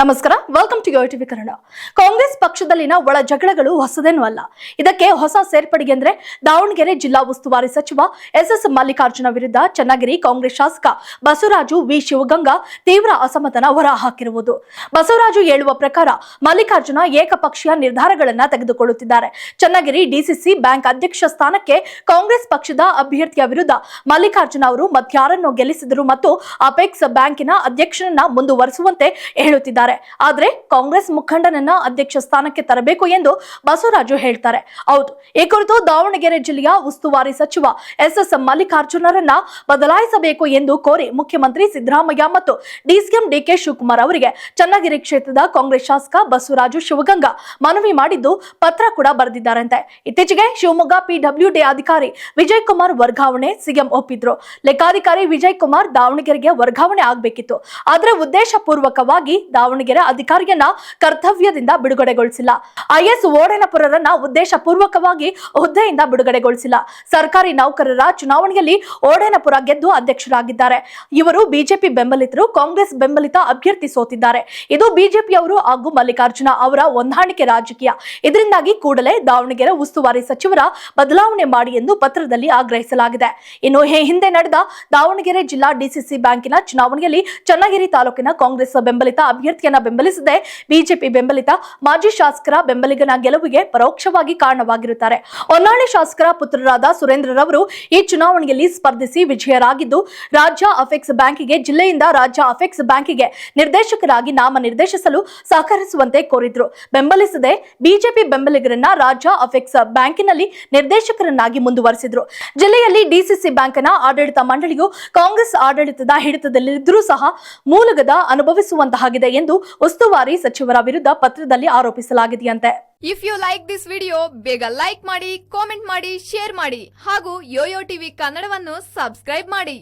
ನಮಸ್ಕಾರ. Welcome to TV Kannada. Congress ಪಕ್ಷದಲ್ಲಿನ ಒಳ ಜಗಳಗಳು ಹೊಸದೇನೂ ಅಲ್ಲ. ಇದಕ್ಕೆ ಹೊಸ ಸೇರ್ಪಡೆಗೆ ಅಂದ್ರೆ ದಾವಣಗೆರೆ ಜಿಲ್ಲಾ ಉಸ್ತುವಾರಿ ಸಚಿವ ಎಸ್ ಎಸ್ ಮಲ್ಲಿಕಾರ್ಜುನ ವಿರುದ್ಧ ಚನ್ನಗಿರಿ ಕಾಂಗ್ರೆಸ್ ಶಾಸಕ ಬಸವರಾಜು ವಿ ಶಿವಗಂಗಾ ತೀವ್ರ ಅಸಮಾಧಾನ ಹೊರಹಾಕಿರುವುದು. ಬಸವರಾಜು ಹೇಳುವ ಪ್ರಕಾರ ಮಲ್ಲಿಕಾರ್ಜುನ ಏಕಪಕ್ಷೀಯ ನಿರ್ಧಾರಗಳನ್ನ ತೆಗೆದುಕೊಳ್ಳುತ್ತಿದ್ದಾರೆ. ಚನ್ನಗಿರಿ ಡಿಸಿಸಿ ಬ್ಯಾಂಕ್ ಅಧ್ಯಕ್ಷ ಸ್ಥಾನಕ್ಕೆ ಕಾಂಗ್ರೆಸ್ ಪಕ್ಷದ ಅಭ್ಯರ್ಥಿಯ ವಿರುದ್ಧ ಮಲ್ಲಿಕಾರ್ಜುನ ಅವರು ಮತ್ಯಾರನ್ನು ಗೆಲ್ಲಿಸಿದರು ಮತ್ತು ಅಪೆಕ್ಸ್ ಬ್ಯಾಂಕಿನ ಅಧ್ಯಕ್ಷನನ್ನ ಮುಂದುವರಿಸುವಂತೆ ಹೇಳುತ್ತಿದ್ದಾರೆ. ಆದ್ರೆ ಕಾಂಗ್ರೆಸ್ ಮುಖಂಡನನ್ನ ಅಧ್ಯಕ್ಷ ಸ್ಥಾನಕ್ಕೆ ತರಬೇಕು ಎಂದು ಬಸವರಾಜು ಹೇಳ್ತಾರೆ. ಹೌದು, ಈ ಕುರಿತು ದಾವಣಗೆರೆ ಜಿಲ್ಲೆಯ ಉಸ್ತುವಾರಿ ಸಚಿವ ಎಸ್ ಎಸ್ ಮಲ್ಲಿಕಾರ್ಜುನರನ್ನ ಬದಲಾಯಿಸಬೇಕು ಎಂದು ಕೋರಿ ಮುಖ್ಯಮಂತ್ರಿ ಸಿದ್ದರಾಮಯ್ಯ ಮತ್ತು ಡಿಸಿಎಂ ಡಿಕೆ ಶಿವಕುಮಾರ್ ಅವರಿಗೆ ಚನ್ನಗಿರಿ ಕ್ಷೇತ್ರದ ಕಾಂಗ್ರೆಸ್ ಶಾಸಕ ಬಸವರಾಜು ಶಿವಗಂಗಾ ಮನವಿ ಮಾಡಿದ್ದು ಪತ್ರ ಕೂಡ ಬರೆದಿದ್ದಾರಂತೆ. ಇತ್ತೀಚೆಗೆ ಶಿವಮೊಗ್ಗ ಪಿಡಬ್ಲ್ಯೂಡಿ ಅಧಿಕಾರಿ ವಿಜಯ್ ಕುಮಾರ್ ವರ್ಗಾವಣೆ ಸಿಎಂ ಒಪ್ಪಿದ್ರು. ಲೆಕ್ಕಾಧಿಕಾರಿ ವಿಜಯ್ ಕುಮಾರ್ ದಾವಣಗೆರೆಗೆ ವರ್ಗಾವಣೆ ಆಗಬೇಕಿತ್ತು. ಆದ್ರೆ ಉದ್ದೇಶ ಪೂರ್ವಕವಾಗಿ ಅಧಿಕಾರಿಯನ್ನ ಕರ್ತವ್ಯದಿಂದ ಬಿಡುಗಡೆಗೊಳಿಸಿಲ್ಲ. ಐಎಸ್ ಓಡೇನಪುರರನ್ನ ಉದ್ದೇಶ ಪೂರ್ವಕವಾಗಿ ಹುದ್ದೆಯಿಂದ ಬಿಡುಗಡೆಗೊಳಿಸಿಲ್ಲ. ಸರ್ಕಾರಿ ನೌಕರರ ಚುನಾವಣೆಯಲ್ಲಿ ಓಡೇನಪುರ ಗೆದ್ದು ಅಧ್ಯಕ್ಷರಾಗಿದ್ದಾರೆ. ಇವರು ಬಿಜೆಪಿ ಬೆಂಬಲಿತರು, ಕಾಂಗ್ರೆಸ್ ಬೆಂಬಲಿತ ಅಭ್ಯರ್ಥಿ ಸೋತಿದ್ದಾರೆ. ಇದು ಬಿಜೆಪಿಯವರು ಹಾಗೂ ಮಲ್ಲಿಕಾರ್ಜುನ ಅವರ ಹೊಂದಾಣಿಕೆ ರಾಜಕೀಯ. ಇದರಿಂದಾಗಿ ಕೂಡಲೇ ದಾವಣಗೆರೆ ಉಸ್ತುವಾರಿ ಸಚಿವರ ಬದಲಾವಣೆ ಮಾಡಿ ಎಂದು ಪತ್ರದಲ್ಲಿ ಆಗ್ರಹಿಸಲಾಗಿದೆ. ಇನ್ನು ಹಿಂದೆ ನಡೆದ ದಾವಣಗೆರೆ ಜಿಲ್ಲಾ ಡಿಸಿಸಿ ಬ್ಯಾಂಕಿನ ಚುನಾವಣೆಯಲ್ಲಿ ಚನ್ನಗಿರಿ ತಾಲೂಕಿನ ಕಾಂಗ್ರೆಸ್ ಬೆಂಬಲಿತ ಅಭ್ಯರ್ಥಿಯನ್ನ ಬೆಂಬಲಿಸದೆ ಬಿಜೆಪಿ ಬೆಂಬಲಿತ ಮಾಜಿ ಶಾಸಕರ ಬೆಂಬಲಿಗನ ಗೆಲುವಿಗೆ ಪರೋಕ್ಷವಾಗಿ ಕಾರಣವಾಗಿರುತ್ತಾರೆ. ಹೊನ್ನಾಳಿ ಶಾಸಕರ ಪುತ್ರರಾದ ಸುರೇಂದ್ರರವರು ಈ ಚುನಾವಣೆಯಲ್ಲಿ ಸ್ಪರ್ಧಿಸಿ ವಿಜಯರಾಗಿದ್ದು, ರಾಜ್ಯ ಅಫೆಕ್ಸ್ ಬ್ಯಾಂಕಿಗೆ, ಜಿಲ್ಲೆಯಿಂದ ರಾಜ್ಯ ಅಫೆಕ್ಸ್ ಬ್ಯಾಂಕಿಗೆ ನಿರ್ದೇಶಕರಾಗಿ ನಾಮ ನಿರ್ದೇಶಿಸಲು ಸಹಕರಿಸುವಂತೆ ಕೋರಿದ್ರು. ಬೆಂಬಲಿಸದೆ ಬಿಜೆಪಿ ಬೆಂಬಲಿಗರನ್ನ ರಾಜ್ಯ ಅಫೆಕ್ಸ್ ಬ್ಯಾಂಕಿನಲ್ಲಿ ನಿರ್ದೇಶಕರನ್ನಾಗಿ ಮುಂದುವರೆಸಿದ್ರು. ಜಿಲ್ಲೆಯಲ್ಲಿ ಡಿಸಿಸಿ ಬ್ಯಾಂಕ್ನ ಆಡಳಿತ ಮಂಡಳಿಯು ಕಾಂಗ್ರೆಸ್ ಆಡಳಿತದ ಹಿಡಿತದಲ್ಲಿದ್ದರೂ ಸಹ ಮೂಲಗದ ಅನುಭವಿಸುವಂತಹಾಗಿದೆ ಎಂದು ಉಸ್ತುವಾರಿ ಸಚಿವರ ವಿರುದ್ಧ ಪತ್ರದಲ್ಲಿ ಆರೋಪಿಸಲಾಗಿದೆಯಂತೆ. If you like this video ಬೇಗ ಲೈಕ್ ಮಾಡಿ ಕಾಮೆಂಟ್ ಮಾಡಿ ಶೇರ್ ಮಾಡಿ ಹಾಗೂ ಯೋಯೋ ಟಿವಿ ಕನ್ನಡವನ್ನು ಸಬ್ಸ್ಕ್ರೈಬ್ ಮಾಡಿ.